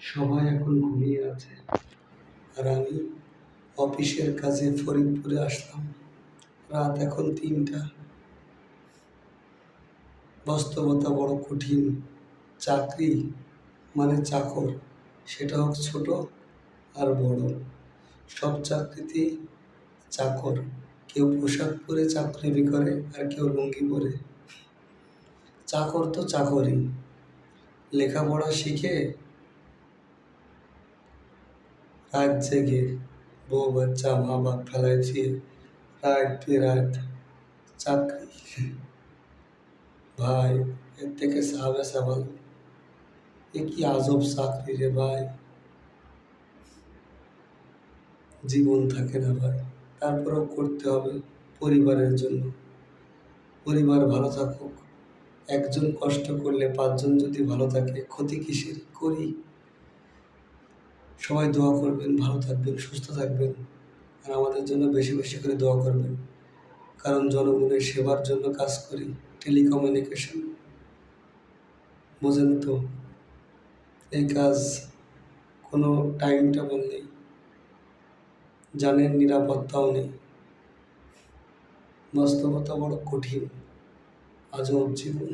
সবাই এখন ঘুমিয়ে আছে। আর আমি অফিসের কাজে ফরিদপুরে আসলাম। রাত এখন তিনটা। বাস্তবতা বড় কঠিন। চাকরি মানে চাকর, সেটা হোক ছোট আর বড়। সব চাকরিতেই চাকর। কেউ পোশাক পরে চাকরি করে আর কেউ লুঙ্গি পরে। চাকর তো চাকরই। লেখাপড়া শিখে রাত জেগে বউ বাচ্চা বাপ ফেলায় দিয়ে রাত বেরাত চাকরি। ভাই, এর থেকে সাহাবেসা ভালো। এ কি আজব চাকরি রে ভাই। জীবন থাকে না ভাই, তারপরেও করতে হবে পরিবারের জন্য। পরিবার ভালো থাকুক। একজন কষ্ট করলে পাঁচজন যদি ভালো থাকে, ক্ষতি কিসের? করি। সবাই দোয়া করবেন, ভালো থাকবেন, সুস্থ থাকবেন আর আমাদের জন্য বেশি বেশি করে দোয়া করবেন। কারণ জনগণের সেবার জন্য কাজ করি, টেলিকমিউনিকেশন। বোঝেন তো, এই কাজ কোনো টাইম টেবল নেই জানের নিরাপত্তাও নেই। বাস্তবতা বড় কঠিন, আজব জীবন।